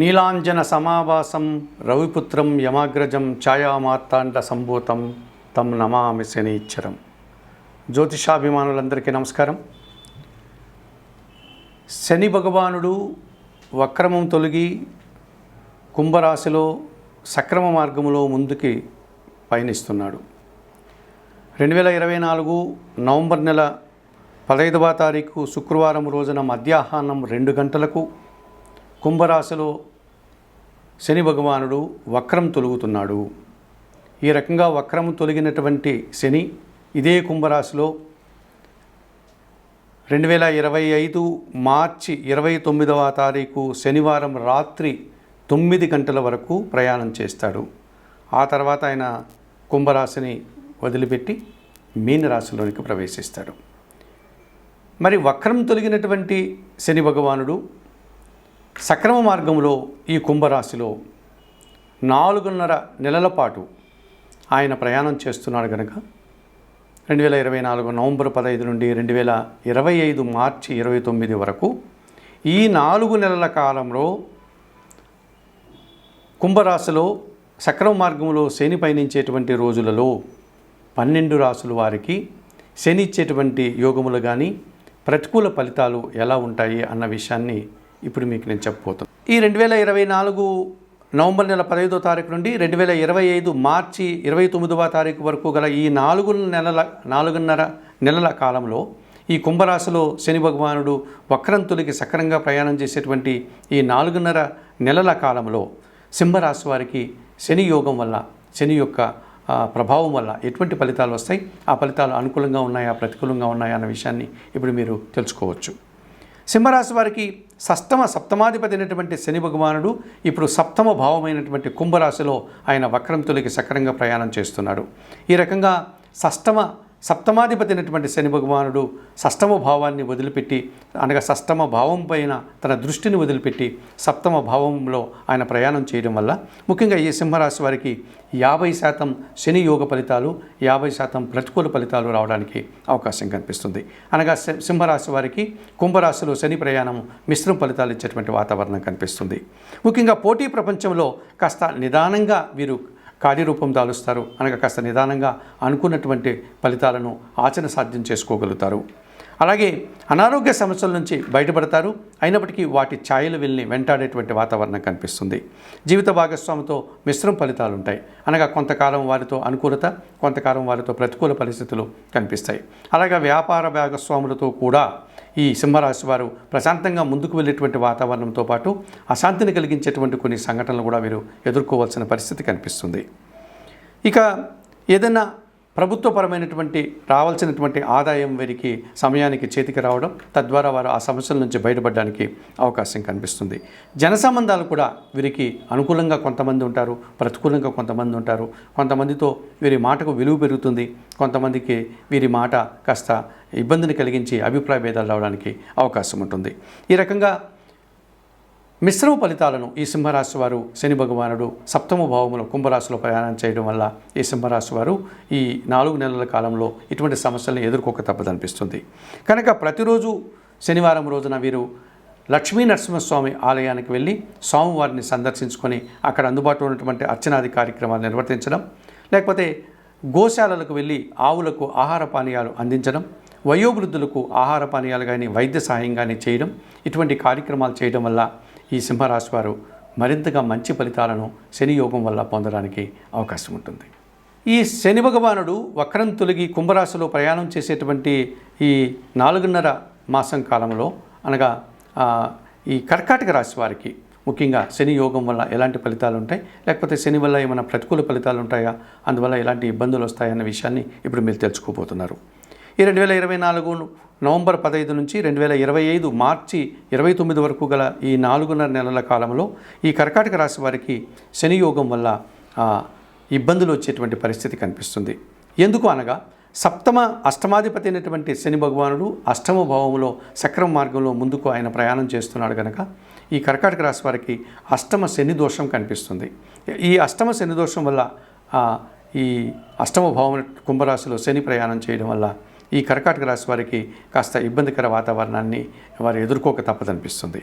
నీలాంజన సమావాసం రవిపుత్రం యమాగ్రజం ఛాయామార్తాండ సంభూతం తం నమామి శనీశ్వరం జ్యోతిషాభిమానులందరికీ నమస్కారం. శని భగవానుడు వక్రమం తొలగి కుంభరాశిలో సక్రమ మార్గములో ముందుకి పయనిస్తున్నాడు. రెండు వేల ఇరవై నాలుగు నవంబర్ నెల పదహైదవ తారీఖు శుక్రవారం రోజున మధ్యాహ్నం రెండు గంటలకు కుంభరాశిలో శని భగవానుడు వక్రం తొలుగుతున్నాడు. ఈ రకంగా వక్రం తొలగినటువంటి శని ఇదే కుంభరాశిలో రెండు వేల ఇరవై ఐదు మార్చి ఇరవై తొమ్మిదవ తారీఖు శనివారం రాత్రి తొమ్మిది గంటల వరకు ప్రయాణం చేస్తాడు. ఆ తర్వాత ఆయన కుంభరాశిని వదిలిపెట్టి మీనరాశిలోనికి ప్రవేశిస్తాడు. మరి వక్రం తొలగినటువంటి శని భగవానుడు సక్రమ మార్గంలో ఈ కుంభరాశిలో నాలుగున్నర నెలల పాటు ఆయన ప్రయాణం చేస్తున్నాడు కనుక రెండు వేల ఇరవై నాలుగు నవంబర్ పదహైదు నుండి రెండు వేల ఇరవై ఐదు మార్చి ఇరవై తొమ్మిది వరకు ఈ నాలుగు నెలల కాలంలో కుంభరాశిలో సక్రమ మార్గంలో శని పయనించేటువంటి రోజులలో పన్నెండు రాసుల వారికి శని ఇచ్చేటువంటి యోగములు కానీ ప్రతికూల ఫలితాలు ఎలా ఉంటాయి అన్న విషయాన్ని ఇప్పుడు మీకు నేను చెప్పబోతాను ఈ రెండు వేల ఇరవై నాలుగు నవంబర్ నెల పదహైదో తారీఖు నుండి రెండు వేల ఇరవై ఐదు మార్చి ఇరవై తొమ్మిదవ తారీఖు వరకు గల ఈ నాలుగు నెలల నాలుగున్నర నెలల కాలంలో ఈ కుంభరాశిలో శని భగవానుడు వక్రంతులకి సక్రంగా ప్రయాణం చేసేటువంటి ఈ నాలుగున్నర నెలల కాలంలో సింహరాశి వారికి శని యోగం వల్ల శని యొక్క ప్రభావం వల్ల ఎటువంటి ఫలితాలు వస్తాయి? ఆ ఫలితాలు అనుకూలంగా ఉన్నాయా? ప్రతికూలంగా ఉన్నాయా? అన్న విషయాన్ని ఇప్పుడు మీరు తెలుసుకోవచ్చు. సింహరాశి వారికి సప్తమ సప్తమాధిపతి అయినటువంటి శని భగవానుడు ఇప్పుడు సప్తమ భావమైనటువంటి కుంభరాశిలో ఆయన వక్రం తొలికి సక్రంగా ప్రయాణం చేస్తున్నాడు. ఈ రకంగా షష్టమ సప్తమాధిపతి అయినటువంటి శని భగవానుడు షష్టమ భావాన్ని వదిలిపెట్టి అనగా షష్టమ భావం పైన తన దృష్టిని వదిలిపెట్టి సప్తమ భావంలో ఆయన ప్రయాణం చేయడం వల్ల ముఖ్యంగా ఈ సింహరాశి వారికి యాభై శాతం శని యోగ ఫలితాలు యాభై శాతం ప్రతికూల ఫలితాలు రావడానికి అవకాశం కనిపిస్తుంది. అనగా సింహరాశి వారికి కుంభరాశిలో శని ప్రయాణం మిశ్రమ ఫలితాలు ఇచ్చేటువంటి వాతావరణం కనిపిస్తుంది. ముఖ్యంగా పోటీ ప్రపంచంలో కాస్త నిదానంగా వీరు కార్యరూపం దాలుస్తారు. అనగా కాస్త నిదానంగా అనుకున్నటువంటి ఫలితాలను ఆచరణ సాధ్యం చేసుకోగలుగుతారు. అలాగే అనారోగ్య సమస్యల నుంచి బయటపడతారు. అయినప్పటికీ వాటి ఛాయలు వెళ్ళి వెంటాడేటువంటి వాతావరణం కనిపిస్తుంది. జీవిత భాగస్వామితో మిశ్రమ ఫలితాలు ఉంటాయి అనగా కొంతకాలం వారితో అనుకూలత కొంతకాలం వారితో ప్రతికూల పరిస్థితులు కనిపిస్తాయి. అలాగే వ్యాపార భాగస్వాములతో కూడా ఈ సింహరాశి వారు ప్రశాంతంగా ముందుకు వెళ్ళేటువంటి వాతావరణంతో పాటు అశాంతిని కలిగించేటువంటి కొన్ని సంఘటనలు కూడా వీరు ఎదుర్కోవాల్సిన పరిస్థితి కనిపిస్తుంది. ఇక ఏదైనా ప్రభుత్వపరమైనటువంటి రావాల్సినటువంటి ఆదాయం వీరికి సమయానికి చేతికి రావడం తద్వారా వారు ఆ సమస్యల నుంచి బయటపడడానికి అవకాశం కనిపిస్తుంది. జన సంబంధాలు కూడా వీరికి అనుకూలంగా కొంతమంది ఉంటారు ప్రతికూలంగా కొంతమంది ఉంటారు. కొంతమందితో వీరి మాటకు విలువ పెరుగుతుంది. కొంతమందికి వీరి మాట కాస్త ఇబ్బందిని కలిగించి అభిప్రాయ భేదాలు రావడానికి అవకాశం ఉంటుంది. ఈ రకంగా మిశ్రమ ఫలితాలను ఈ సింహరాశి వారు శని భగవానుడు సప్తమ భావములో కుంభరాశిలో ప్రయాణం చేయడం వల్ల ఈ సింహరాశి వారు ఈ నాలుగు నెలల కాలంలో ఇటువంటి సమస్యలను ఎదుర్కోక తప్పదనిపిస్తుంది. కనుక ప్రతిరోజు శనివారం రోజున వీరు లక్ష్మీ నరసింహస్వామి ఆలయానికి వెళ్ళి స్వామివారిని సందర్శించుకొని అక్కడ అందుబాటులో ఉన్నటువంటి అర్చనాది కార్యక్రమాలు నిర్వర్తించడం లేకపోతే గోశాలలకు వెళ్ళి ఆవులకు ఆహార పానీయాలు అందించడం వయోవృద్ధులకు ఆహార పానీయాలు కానీ వైద్య సహాయం కానీ చేయడం ఇటువంటి కార్యక్రమాలు చేయడం వల్ల ఈ సింహరాశి వారు మరింతగా మంచి ఫలితాలను శని యోగం వల్ల పొందడానికి అవకాశం ఉంటుంది. ఈ శని భగవానుడు వక్రం తొలగి కుంభరాశిలో ప్రయాణం చేసేటువంటి ఈ నాలుగున్నర మాసం కాలంలో అనగా ఈ కర్కాటక రాశి వారికి ముఖ్యంగా శని యోగం వల్ల ఎలాంటి ఫలితాలు ఉంటాయి? లేకపోతే శని వల్ల ఏమైనా ప్రతికూల ఫలితాలు ఉంటాయా? అందువల్ల ఎలాంటి ఇబ్బందులు వస్తాయన్న విషయాన్ని ఇప్పుడు మీరు తెలుసుకోబోతున్నారు. ఈ రెండు వేల ఇరవై నాలుగు నవంబర్ పదహైదు నుంచి రెండు వేల ఇరవై ఐదు మార్చి ఇరవై తొమ్మిది వరకు గల ఈ నాలుగున్నర నెలల కాలంలో ఈ కర్కాటక రాశి వారికి శని యోగం వల్ల ఇబ్బందులు వచ్చేటువంటి పరిస్థితి కనిపిస్తుంది. ఎందుకు అనగా సప్తమ అష్టమాధిపతి అయినటువంటి శని భగవానుడు అష్టమ భావంలో సక్రమ మార్గంలో ముందుకు ఆయన ప్రయాణం చేస్తున్నాడు కనుక ఈ కర్కాటక రాశి వారికి అష్టమ శని దోషం కనిపిస్తుంది. ఈ అష్టమ శని దోషం వల్ల ఈ అష్టమ భావం కుంభరాశిలో శని ప్రయాణం చేయడం వల్ల ఈ కర్కాటక రాశి వారికి కాస్త ఇబ్బందికర వాతావరణాన్ని వారు ఎదుర్కోక తప్పదనిపిస్తుంది.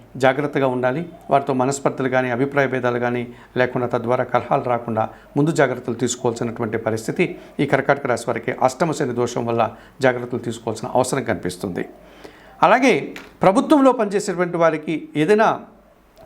జాగ్రత్తగా ఉండాలి. వారితో మనస్పర్ధలు కానీ అభిప్రాయ భేదాలు కానీ లేకుండా తద్వారా కలహాలు రాకుండా ముందు జాగ్రత్తలు తీసుకోవాల్సినటువంటి పరిస్థితి ఈ కర్కాటక రాశి వారికి అష్టమశని దోషం వల్ల జాగ్రత్తలు తీసుకోవాల్సిన అవసరం కనిపిస్తుంది. అలాగే ప్రభుత్వంలో పనిచేసేటువంటి వారికి ఏదైనా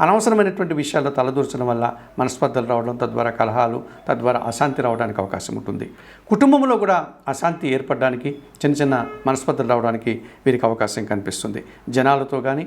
అనవసరమైనటువంటి విషయాల్లో తలదూర్చడం వల్ల మనస్పర్ధలు రావడం తద్వారా కలహాలు తద్వారా అశాంతి రావడానికి అవకాశం ఉంటుంది. కుటుంబంలో కూడా అశాంతి ఏర్పడడానికి చిన్న చిన్న మనస్పర్ధలు రావడానికి వీరికి అవకాశం కనిపిస్తుంది. జనాలతో కానీ